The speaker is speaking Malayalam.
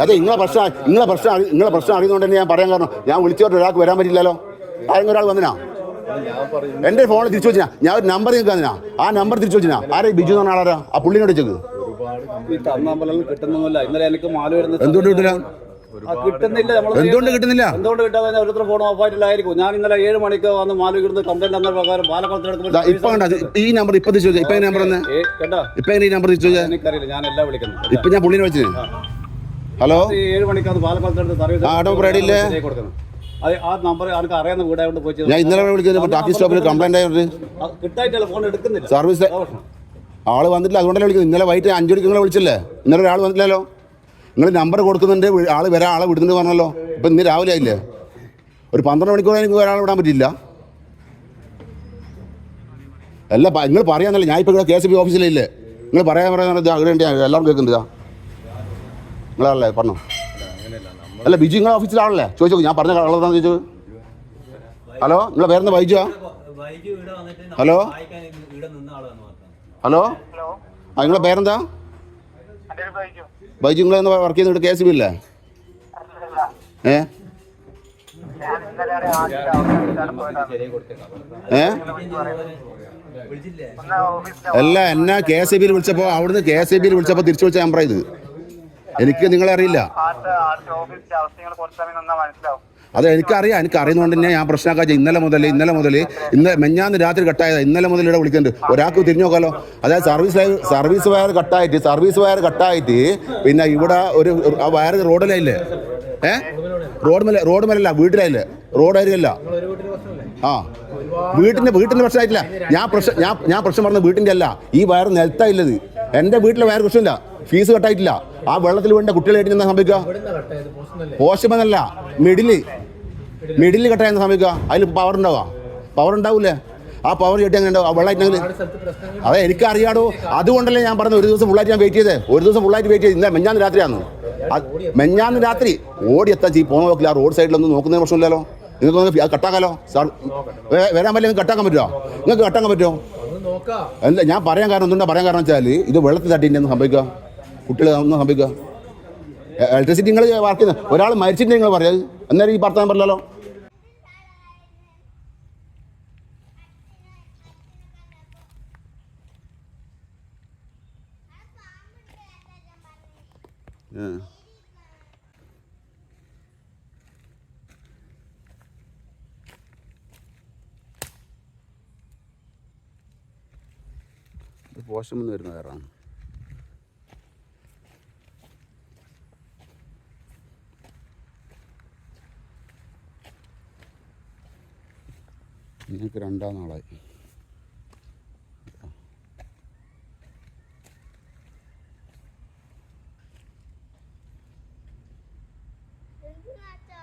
അതെ നിങ്ങളെ പ്രശ്നം നിങ്ങളെ പ്രശ്നം നിങ്ങളെ പ്രശ്നം അറിയുന്നതുകൊണ്ട് തന്നെ ഞാൻ പറയാൻ കാരണം ഞാൻ വിളിച്ചോട്ട് ഒരാൾക്ക് വരാൻ പറ്റില്ലല്ലോ. ആരെങ്കിലും ഒരാൾ വന്നിനാ? എന്റെ ഫോണിൽ തിരിച്ചു വെച്ചാ ഞാൻ ഒരു നമ്പർ നിങ്ങൾക്ക് തന്നിനാ? ആ നമ്പർ തിരിച്ചു വെച്ചാ ആരെ ബിജു എന്ന് പറഞ്ഞ ആളാരാ? ആ പുള്ളിനോട് ചെക്ക് എന്തുകൊണ്ട് കിട്ടില്ല? കിട്ടുന്നില്ല. നമ്മൾ എന്തുകൊണ്ട് കിട്ടുന്നില്ല? എന്തുകൊണ്ട് കിട്ടാതെ ഓരോരുത്തർ ഫോൺ ഓഫ് ആയിട്ടില്ലായിരിക്കും. ഞാൻ ഇന്നലെ ഏഴ് മണിക്ക് വന്ന് മാല ഇടുന്ന കംപ്ലൈന്റ് എന്ന പ്രകാരം ദാ പാലക്കുളത്ത് ഇപ്പൊ ഈ നമ്പർ ഇപ്പൊ തിരിച്ചു വെച്ചാൽ ഇപ്പൊ ഈ നമ്പർ തന്നെ കേട്ടോ? ഇപ്പൊ എങ്ങനെ ഈ നമ്പർ തിരിച്ചു വെച്ചാൽ എനിക്കറിയില്ല. ഞാൻ എല്ലാം വിളിക്കുന്നത്. ഇപ്പൊ ഞാൻ പുള്ളിനെ വെച്ചു ഹലോ? ഈ ഏഴ് മണിക്കാണ് പാലക്കുളത്ത് സർവീസ് കൊടുക്കുന്നത് അത് ആ നമ്പർ എനിക്ക് അറിയാവുന്ന വീടായതുകൊണ്ട് പോയി ഞാൻ ഇന്നലെ വിളിച്ചത് ടാക്സി സ്റ്റോപ്പിൽ കംപ്ലൈന്റ് ആയിട്ട് അത് കിട്ടായിട്ടല്ല ഫോൺ എടുക്കുന്നില്ല. സർവീസ് ആൾ വന്നിട്ടില്ല. അതുകൊണ്ടല്ലേ വിളിക്കുന്നത്. ഇന്നലെ വൈകിട്ട് അഞ്ചു മണിക്ക് നിങ്ങളെ വിളിച്ചില്ലേ? ഇന്നലെ ഒരാൾ വന്നിട്ടില്ലല്ലോ? നിങ്ങൾ നമ്പർ കൊടുക്കുന്നുണ്ട് ആൾ വരാൻ ആളെ വിടുന്നുണ്ട് പറഞ്ഞല്ലോ. ഇപ്പം ഇന്ന് രാവിലെ ആയില്ലേ? ഒരു പന്ത്രണ്ട് മണിക്കൂർ എനിക്ക് ഒരാളെ വിടാൻ പറ്റില്ല അല്ല നിങ്ങൾ പറയാന്നല്ല ഞാൻ ഇപ്പോൾ ഇവിടെ കെ എസ് ബി ഓഫീസിലില്ലേ? നിങ്ങൾ പറയാൻ പറയാൻ അഗ്രഹിയാ ചെയ്യാൻ എല്ലാവരും കേൾക്കുന്നുണ്ട് നിങ്ങളാണല്ലേ? പറഞ്ഞോ. അല്ല ബിജു നിങ്ങളെ ഓഫീസിലാണല്ലേ? ചോദിച്ചോ ഞാൻ പറഞ്ഞ കളറാന്ന് ചോദിച്ചത് ഹലോ നിങ്ങളെ പേരെന്താ ബൈജുവാ ഹലോ? ഹലോ? ആ നിങ്ങളെ പേരെന്താ? ബൈജു. നിങ്ങൾ എന്ന് വർക്ക് ചെയ്യുന്നുണ്ട് കെ എസ് ബി അല്ലേ ഏ? ഏ? അല്ല എന്നാ കെ എസ് ബിയിൽ വിളിച്ചപ്പോൾ അവിടുന്ന് കെ എസ് ബിയിൽ വിളിച്ചപ്പോൾ തിരിച്ചു വിളിച്ച നമ്പർ ഇത്. എനിക്ക് നിങ്ങളെ അറിയില്ല അത് എനിക്കറിയാം എനിക്ക് അറിയുന്നതുകൊണ്ട് തന്നെ ഞാൻ പ്രശ്നമാക്കാ ഇന്നലെ മുതൽ ഇന്നലെ മുതൽ ഇന്ന് മെഞ്ഞാന്ന് രാത്രി കട്ടായത്. ഇന്നലെ മുതൽ ഇവിടെ വിളിക്കുന്നുണ്ട്. ഒരാൾക്ക് തിരിഞ്ഞു നോക്കാലോ. അതായത് സർവീസ് സർവീസ് വയർ കട്ടായിട്ട് സർവീസ് വയർ കട്ടായിട്ട് പിന്നെ ഇവിടെ ഒരു ആ വയർ റോഡിലായില്ലേ ഏ? റോഡ് മേലെ റോഡ് മേലല്ല വീട്ടിലായില്ലേ റോഡ് ഏരിയല്ല ആ. വീട്ടിന്റെ വീട്ടിന്റെ പ്രശ്നമായിട്ടില്ല. ഞാൻ പ്രശ്നം ഞാൻ ഞാൻ പ്രശ്നം പറഞ്ഞത് വീട്ടിന്റെ അല്ല. ഈ വയർ നിലത്തായില്ലത് എന്റെ വീട്ടിലെ വേറെ പ്രശ്നമില്ല. ഫീസ് കട്ടായിട്ടില്ല. ആ വെള്ളത്തിൽ വീണ്ട കുട്ടികളായിട്ട് എന്താ സംഭവിക്കുക? പോഷമെന്നല്ല മിഡിൽ മിഡിൽ കട്ടായെന്ന് സംഭവിക്കുക. അതിൽ പവർ ഉണ്ടാവുക. പവർ ഉണ്ടാവൂലേ? ആ പവർ ചേട്ടി അങ്ങനെ ഉണ്ടാവും ആ വെള്ളമായിട്ടെങ്കിൽ അതെ എനിക്കറിയാടോ. അതുകൊണ്ടല്ലേ ഞാൻ പറഞ്ഞത് ഒരു ദിവസം ഫുള്ളായിട്ട് ഞാൻ വെയിറ്റ് ചെയ്തേ ഒരു ദിവസം ഫുള്ളായിട്ട് വെയിറ്റ് ചെയ്ത്. ഇന്നലെ മെഞ്ഞാന്ന് രാത്രിയാണ് മെഞ്ഞാന്ന് രാത്രി ഓടി എത്താൻ ചെയ്യും പോകുന്ന നോക്കില്ല ആ റോഡ് സൈഡിലൊന്നും നോക്കുന്നതിന് പ്രശ്നമില്ലല്ലോ. നിങ്ങൾക്ക് കട്ടാക്കാലോ? സാർ വരാൻ പറ്റില്ല. നിങ്ങൾക്ക് കട്ടാക്കാൻ പറ്റുമോ? നിങ്ങൾക്ക് കട്ടാക്കാൻ പറ്റുമോ? അല്ല ഞാൻ പറയാൻ കാരണം എന്തുകൊണ്ട് പറയാൻ കാരണം വെച്ചാൽ ഇത് വെള്ളത്തിൽ തട്ടിന്റെ ഒന്ന് സംഭവിക്കുക കുട്ടികൾ ഒന്ന് സംഭവിക്കുക ഇലക്ട്രിസിറ്റി നിങ്ങൾ വർക്ക് ചെയ്യുന്ന ഒരാൾ മരിച്ചിട്ട് നിങ്ങൾ പറയാം അന്നേരം ഈ ഭർത്താൻ പറഞ്ഞല്ലോ പോഷം എന്ന് വരുന്ന കയറാണ്. നിങ്ങൾക്ക് രണ്ടാം നാളായി. അച്ഛാ?